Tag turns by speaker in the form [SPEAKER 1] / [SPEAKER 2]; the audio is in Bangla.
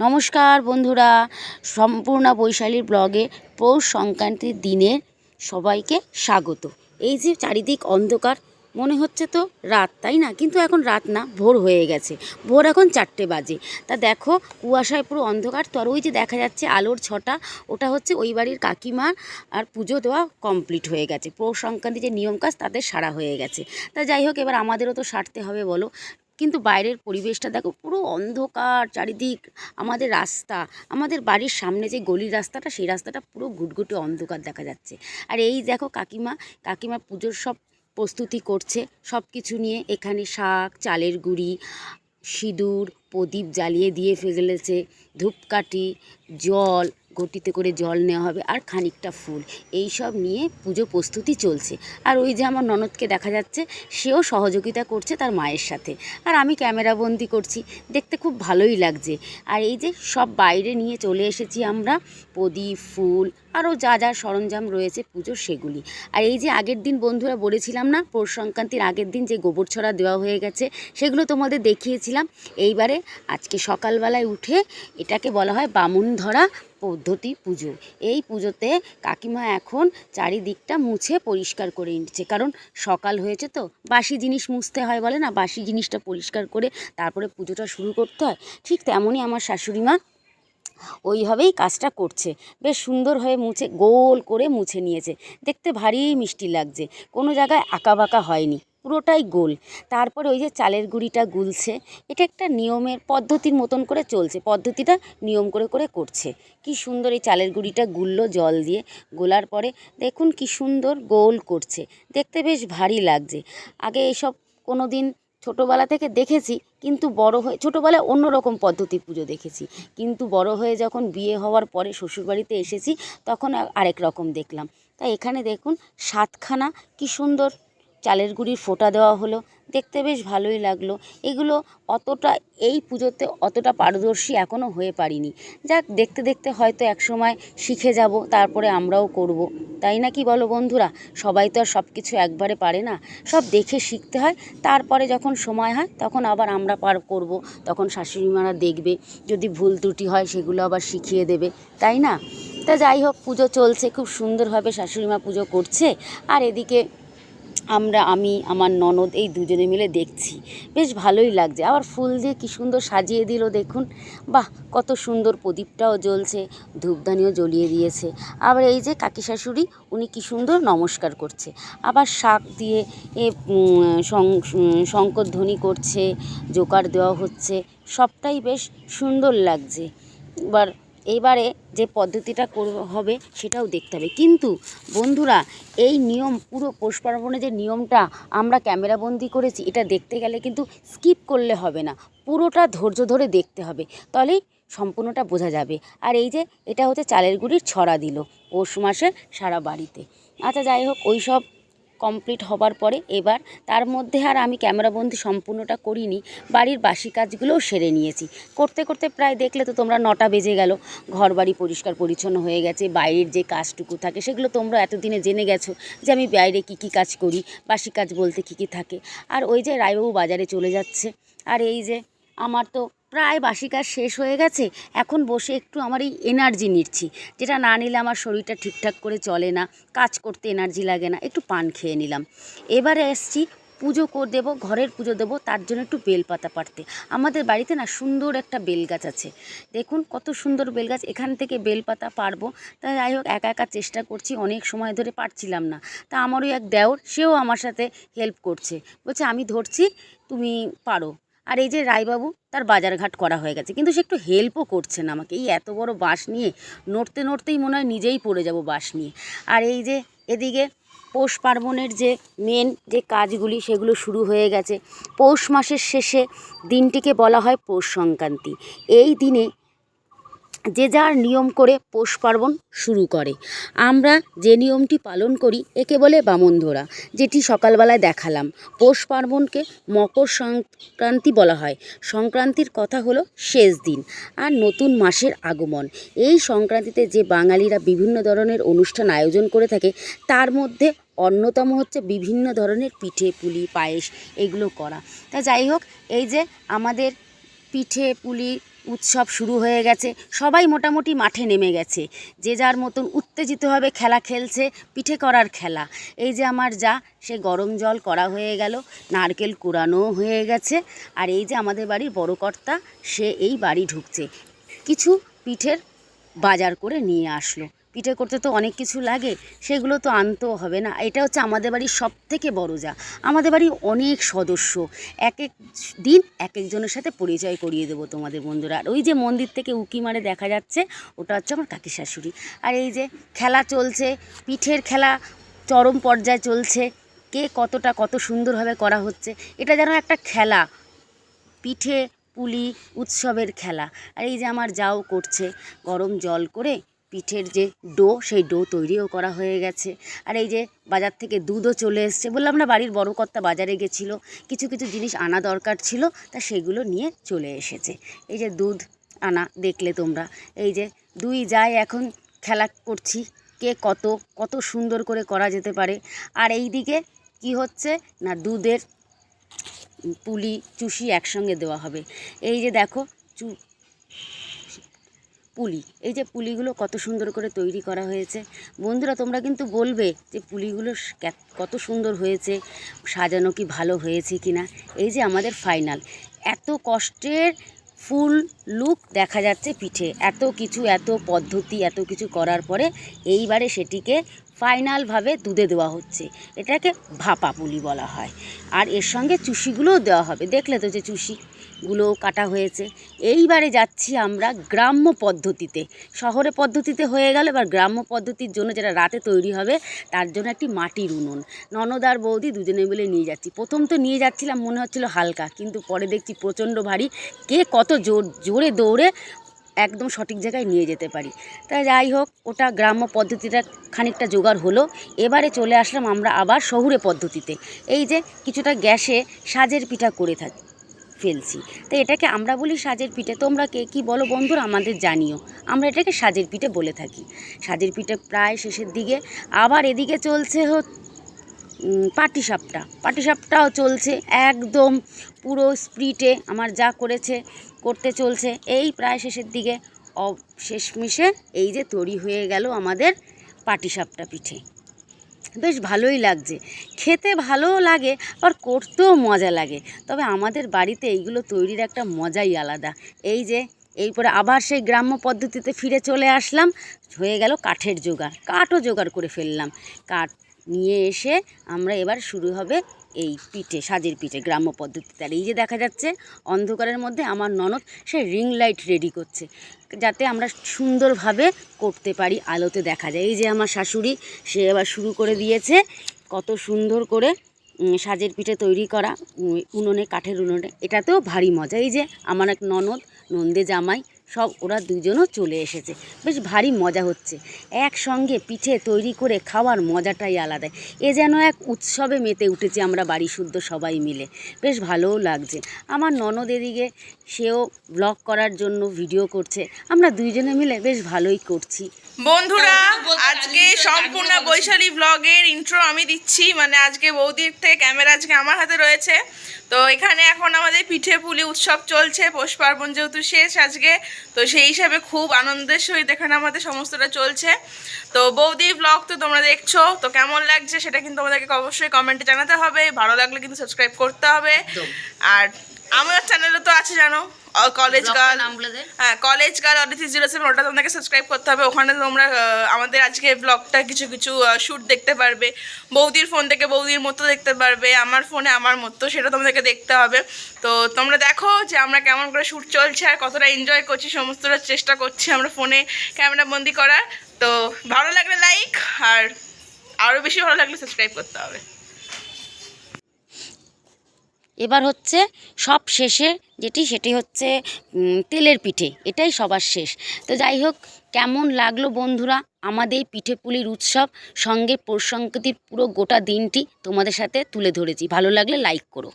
[SPEAKER 1] নমস্কার বন্ধুরা, সম্পূর্ণা বৈশালীর ব্লগে পৌষ সংক্রান্তির দিনে সবাইকে স্বাগত। এই যে চারিদিক অন্ধকার, মনে হচ্ছে তো রাত, তাই না? কিন্তু এখন রাত না, ভোর হয়ে গেছে। ভোর এখন চারটে বাজে। তা দেখো, কুয়াশায় পুরো অন্ধকার। তো ওই যে দেখা যাচ্ছে আলোর ছটা, ওটা হচ্ছে ওই বাড়ির কাকিমার আর পুজো দেওয়া কমপ্লিট হয়ে গেছে। পৌষ সংক্রান্তি যে নিয়ম কাজ তাদের সারা হয়ে গেছে। তা যাই হোক, এবার আমাদেরও তো সারতে হবে, বলো। কিন্তু বাইরের পরিবেশটা দেখো, পুরো অন্ধকার চারিদিক, আমাদের রাস্তা, আমাদের বাড়ির সামনে যে গলির রাস্তাটা, সেই রাস্তাটা পুরো ঘুটঘুটে অন্ধকার দেখা যাচ্ছে। আর এই দেখো কাকিমা কাকিমা পুজোর সব প্রস্তুতি করছে সব কিছু নিয়ে এখানে শাক, চালের গুঁড়ি, সিঁদুর, প্রদীপ জ্বালিয়ে দিয়ে ফেলেছে, ধূপকাঠি, জল ঘটিতে করে জল নেওয়া হবে আর খানিকটা ফুল। এই সব নিয়ে পুজো প্রস্তুতি চলছে। আর ওই যে আমার ননদকে দেখা যাচ্ছে, সেও সহযোগিতা করছে তার মায়ের সাথে। আর আমি ক্যামেরাবন্দি করছি, দেখতে খুব ভালোই লাগছে। আর এই যে সব বাইরে নিয়ে চলে এসেছি আমরা, প্রদীপ, ফুল, আরও যা যা সরঞ্জাম রয়েছে পুজোর সেগুলি। আর এই যে আগের দিন বন্ধুরা বলেছিলাম না, পৌষ সংক্রান্তির আগের দিন যে গোবর ছড়া দেওয়া হয়ে গেছে, সেগুলো তোমাদের দেখিয়েছিলাম। এইবারে আজকে সকালবেলায় উঠে এটাকে বলা হয় বামুন ধরা পদ্ধতি পুজো এই পুজোতে কাকিমা এখন চারিদিকটা মুছে পরিষ্কার করে নিচ্ছে। কারণ সকাল হয়েছে তো, বাসি জিনিস মুছতে হয় বলে না, বাসি জিনিসটা পরিষ্কার করে তারপরে পুজোটা শুরু করতে হয়। ঠিক তেমনই আমার শাশুড়ি মা ওইভাবেই কাজটা করছে। বেশ সুন্দর হয়ে মুছে, গোল করে মুছে নিয়েছে। দেখতে ভারী মিষ্টি লাগছে। কোনো জায়গায় আঁকা বাঁকা হয়নি। পুরোটাই গোল। তারপরে ওই যে চালের গুঁড়িটা গুলছে, এটা একটা নিয়মের পদ্ধতির মতন করে চলছে, পদ্ধতিটা নিয়ম করে করে করছে। কি সুন্দর এই চালের গুঁড়িটা গুললো জল দিয়ে, গোলার পরে দেখুন কি সুন্দর গোল করছে, দেখতে বেশ ভারী লাগছে। আগে এসব কোনো দিন ছোটোবেলা থেকে দেখেছি, কিন্তু বড় হয়ে, ছোটোবেলায় অন্য রকম পদ্ধতি পুজো দেখেছি। কিন্তু বড় হয়ে যখন বিয়ে হওয়ার পরে শ্বশুরবাড়িতে এসেছি, তখন আরেক রকম দেখলাম। তাই এখানে দেখুন সাতখানা কি সুন্দর চালের গুঁড়ির ফোঁটা দেওয়া হলো। দেখতে বেশ ভালোই লাগল। এগুলো অতটা, এই পুজোতে অতটা পারদর্শী এখনও হয়ে পারিনি। যাক, দেখতে দেখতে হয়তো একসময় শিখে যাব, তারপরে আমরাও করব। তাই না কি বলো বন্ধুরা? সবাই তো আর সব কিছু একবারে পারে না। সব দেখে শিখতে হয়, তারপরে যখন সময় হয়, তখন আবার আমরা পার করব। তখন শাশুড়ি মারা দেখবে, যদি ভুল ত্রুটি হয় সেগুলো আবার শিখিয়ে দেবে। তাই না? তা যাই হোক, পুজো চলছে, খুব সুন্দরভাবে শাশুড়ি মা পুজো করছে। আর এদিকে আমরা, আমি, আমার ননদ এই দুজনে মিলে দেখছি। বেশ ভালোই লাগছে। আবার ফুল দিয়ে কী সুন্দর সাজিয়ে দিল দেখুন। বাহ, কত সুন্দর প্রদীপটাও জ্বলছে, ধূপদানিও জ্বলিয়ে দিয়েছে। আবার এই যে কাকি শাশুড়ি, উনি কী সুন্দর নমস্কার করছে। আবার শাক দিয়ে এ শঙ্করধ্বনি করছে জোকার দেওয়া হচ্ছে, সবটাই বেশ সুন্দর লাগছে। এবার এইবারে যে পদ্ধতিটা হবে সেটাও দেখতে হবে। কিন্তু বন্ধুরা, এই নিয়ম, পুরো পৌষ পার্বণে যে নিয়মটা আমরা ক্যামেরাবন্দি করেছি, এটা দেখতে গেলে কিন্তু স্কিপ করলে হবে না। পুরোটা ধৈর্য ধরে দেখতে হবে তবেই সম্পূর্ণটা বোঝা যাবে। আর এই যে, এটা হচ্ছে চালের গুঁড়ির ছড়া দিল পৌষ মাসে সারা বাড়িতে। আচ্ছা যাই হোক, ওই সব কমপ্লিট হবার পরে এবার তার মধ্যে আর আমি ক্যামেরাবন্দি সম্পূর্ণটা করিনি, বাড়ির বাসি কাজগুলোও সেরে নিয়েছি। করতে করতে প্রায় দেখলে তো তোমরা নটা বেজে গেল ঘর বাড়ি পরিষ্কার পরিচ্ছন্ন হয়ে গেছে, বাইরের যে কাজটুকু থাকে সেগুলো তোমরা এতদিনে জেনে গেছো যে আমি বাইরে কী কী কাজ করি, বাসি কাজ বলতে কী কী থাকে। আর ওই যে রায়বাবু বাজারে চলে যাচ্ছে, আর এই যে আমার তো প্রায় বাসি কাজ শেষ হয়ে গেছে, এখন বসে একটু আমার এই এনার্জি নিচ্ছি। যেটা না নিলে আমার শরীরটা ঠিকঠাক করে চলে না, কাজ করতে এনার্জি লাগে না, একটু পান খেয়ে নিলাম। এবারে এসছি, পুজো করে দেবো, ঘরের পুজো দেবো, তার জন্য একটু বেলপাতা পাড়তে। আমাদের বাড়িতে না সুন্দর একটা বেল গাছ আছে। দেখুন কত সুন্দর বেল গাছ এখান থেকে বেলপাতা পারব তা যাই হোক, একা একা চেষ্টা করছি, অনেক সময় ধরে পারছিলাম না। তা আমারও এক দেওর, সেও আমার সাথে হেল্প করছে। বলছে, আমি ধরছি, তুমি পারো আর এই যে রায়বাবু, তার বাজারঘাট করা হয়ে গেছে। কিন্তু সে একটু হেল্পও করছে না আমাকে। এই এত বড় বাস নিয়ে নড়তে নড়তেই মনে হয় নিজেই পড়ে যাব বাস নিয়ে। আর এই যে এদিকে পৌষ পার্বণের যে মেন যে কাজগুলি, সেগুলো শুরু হয়ে গেছে। পৌষ মাসের শেষে দিনটিকে বলা হয় পৌষ সংক্রান্তি। এই দিনে যে যার নিয়ম করে পৌষ পার্বণ শুরু করে। আমরা যে নিয়মটি পালন করি, একে বলে বামন ধরা, যেটি সকালবেলায় দেখালাম। পৌষ পার্বণকে মকর সংক্রান্তি বলা হয়। সংক্রান্তির কথা হলো শেষ দিন আর নতুন মাসের আগমন। এই সংক্রান্তিতে যে বাঙালিরা বিভিন্ন ধরনের অনুষ্ঠান আয়োজন করে থাকে, তার মধ্যে অন্যতম হচ্ছে বিভিন্ন ধরনের পিঠে পুলি, পায়েস, এগুলো করা। তা যাই হোক, এই যে আমাদের পিঠে পুলি উৎসব শুরু হয়ে গেছে। সবাই মোটামুটি মাঠে নেমে গেছে। যে যার মতন উত্তেজিতভাবে খেলা খেলছে, পিঠে করার খেলা। এই যে আমার যা, সে গরম জল করা হয়ে গেল, নারকেল কুড়ানো হয়ে গেছে। আর এই যে আমাদের বাড়ির বড় কর্তা, সে এই বাড়ি ঢুকছে। কিছু পিঠের বাজার করে নিয়ে আসলো। পিঠে করতে তো অনেক কিছু লাগে, সেগুলো তো আনতেও হবে না। এটা হচ্ছে আমাদের বাড়ির সব থেকে বড় যা। আমাদের বাড়ির অনেক সদস্য, এক এক দিন এক একজনের সাথে পরিচয় করিয়ে দেবো তোমাদের বন্ধুরা। আর ওই যে মন্দির থেকে উকি মারে দেখা যাচ্ছে, ওটা হচ্ছে আমার কাকি শাশুড়ি। আর এই যে খেলা চলছে, পিঠের খেলা চরম পর্যায়ে চলছে, কে কতটা কত সুন্দরভাবে করা হচ্ছে, এটা যেন একটা খেলা, পিঠে, পুলি, উৎসবের খেলা। আর এই যে আমার যাও করছে, গরম জল করে পিঠের যে ডো, সেই ডো তৈরিও করা হয়ে গেছে। আর এই যে বাজার থেকে দুধও চলে এসছে। বললাম না, বাড়ির বড় কর্তা বাজারে গেছিল। কিছু কিছু জিনিস আনা দরকার ছিল, তা সেগুলো নিয়ে চলে এসেছে। এই যে দুধ আনা, দেখলে তোমরা। এই যে দুই যায় এখন, খেলা করছি, কে কত কত সুন্দর করে করা যেতে পারে। আর এই দিকে কি হচ্ছে, না দুধের পুলি, চুষি একসঙ্গে দেওয়া হবে। এই যে দেখো, চু পুলি। এই যে পুলিগুলো কত সুন্দর করে তৈরি করা হয়েছে। বন্ধুরা, তোমরা কিন্তু বলবে যে পুলিগুলো কত সুন্দর হয়েছে, সাজানো কি ভালো হয়েছে কি না এই যে আমাদের ফাইনাল। এত কষ্টের ফুল লুক দেখা যাচ্ছে পিঠে। এত কিছু, এত পদ্ধতি, এত কিছু করার পরে এইবারে সেটিকে ফাইনালভাবে দুধে দেওয়া হচ্ছে। এটাকে ভাপা পুলি বলা হয়। আর এর সঙ্গে চুষিগুলোও দেওয়া হবে। দেখলে তো যে চুষিগুলোও কাটা হয়েছে। এইবারে যাচ্ছি আমরা গ্রাম্য পদ্ধতিতে। শহরে পদ্ধতিতে হয়ে গেল, এবার গ্রাম্য পদ্ধতির জন্য যেটা রাতে তৈরি হবে, তার জন্য একটি মাটির উনুন। ননদ আর বৌদি দুজনে মিলে নিয়ে যাচ্ছি। প্রথম তো নিয়ে যাচ্ছিলাম, মনে হচ্ছিল হালকা, কিন্তু পরে দেখছি প্রচণ্ড ভারী। কে কত জোর, জোরে দৌড়ে একদম সঠিক জায়গায় নিয়ে যেতে পারি। তাই যাই হোক, ওটা গ্রাম্য পদ্ধতিটা খানিকটা জোগাড় হলো। এবারে চলে আসলাম আমরা আবার শহুরে পদ্ধতিতে। এই যে কিছুটা গ্যাসে সাজের পিঠা করে থাকি। ফেলছি। তো এটাকে আমরা বলি সাজের পিঠে। তোমরা কে কী বলো বন্ধুরা আমাদের জানিও। আমরা এটাকে সাজের পিঠে বলে থাকি। সাজের পিঠে প্রায় শেষের দিকে আবার এদিকে চলছে হচ্ছে পাটিসাপটা। পাটিসাপটাও চলছে একদম পুরো স্প্রিটে আমার যা করেছে, করতে চলছে। এই প্রায় শেষের দিকে শেষমেশে এই যে তৈরি হয়ে গেল আমাদের পাটিসাপটা পিঠে। বেশ ভালোই লাগছে। খেতে ভালোও লাগে, আবার করতেও মজা লাগে। তবে আমাদের বাড়িতে এইগুলো তৈরির একটা মজাই আলাদা। এই যে এই পরে আবার সেই গ্রাম্য পদ্ধতিতে ফিরে চলে আসলাম। হয়ে গেল কাঠের জোগাড়। কাঠও জোগাড় করে ফেললাম। কাঠ নিয়ে এসে আমরা এবার শুরু হবে এই পিঠে, সাজের পিঠে, গ্রাম্য পদ্ধতিতে। আর এই যে দেখা যাচ্ছে, অন্ধকারের মধ্যে আমার ননদ, সে রিং লাইট রেডি করছে, যাতে আমরা সুন্দরভাবে করতে পারি, আলোতে দেখা যায়। এই যে আমার শাশুড়ি, সে এবার শুরু করে দিয়েছে কত সুন্দর করে সাজের পিঠে তৈরি করা উনুনে, কাঠের উনুনে। এটাতেও ভারী মজা। এই যে আমার এক ননদ, নন্দে জামাই সব ওরা দুজনও চলে এসেছে। বেশ ভারী মজা হচ্ছে। একসঙ্গে পিঠে তৈরি করে খাওয়ার মজাটাই আলাদা এ যেন এক উৎসবে মেতে উঠেছে আমরা বাড়ি শুদ্ধ সবাই মিলে। বেশ ভালোও লাগছে। আমার ননদ এদিকে, সেও ব্লগ করার জন্য ভিডিও করছে। আমরা দুইজনে মিলে বেশ ভালোই করছি।
[SPEAKER 2] বন্ধুরা আজকে সম্পূর্ণ বৈশালী ব্লগের ইন্ট্রো আমি দিচ্ছি। মানে আজকে বৌদির থেকে ক্যামেরা আজকে আমার হাতে রয়েছে। তো এখানে এখন আমাদের পিঠে পুলি উৎসব চলছে পৌষ পার্বণ যেহেতু শেষ আজকে তো সেই হিসাবে খুব আনন্দের সহিত এখানে আমাদের সমস্তটা চলছে। তো বৌদি ব্লগ তো তোমরা দেখছ তো কেমন লাগছে সেটা কিন্তু আমাদেরকে অবশ্যই কমেন্টে জানাতে হবে। ভালো লাগলে কিন্তু সাবস্ক্রাইব করতে হবে। আর আমার চ্যানেলও তো আছে জানো কলেজ গার্ল হ্যাঁ college girl Aditi zero seven ওটা তোমাদেরকে সাবস্ক্রাইব করতে হবে। ওখানে তোমরা আমাদের আজকে ব্লগটা কিছু কিছু শ্যুট দেখতে পারবে। বৌদির ফোন থেকে বৌদির মতো দেখতে পারবে। আমার ফোনে আমার মতো সেটা তোমাদেরকে দেখতে হবে। তো তোমরা দেখো যে আমরা কেমন করে শ্যুট চলছে আর কতটা এনজয় করছি সমস্তটা চেষ্টা করছি আমরা ফোনে ক্যামেরা বন্দি করার। তো ভালো লাগলে লাইক আর আরও বেশি ভালো লাগলে সাবস্ক্রাইব করতে হবে।
[SPEAKER 1] এবার হচ্ছে সব শেষে যেটি সেটি হচ্ছে তেলের পিঠে। এটাই সবার শেষ। তো যাই হোক, কেমন লাগল বন্ধুরা আমাদের পিঠে পুলির উৎসব? সঙ্গে পৌষ সংক্রান্তির পুরো গোটা দিনটি তোমাদের সাথে তুলে ধরেছি। ভালো লাগলে লাইক করো।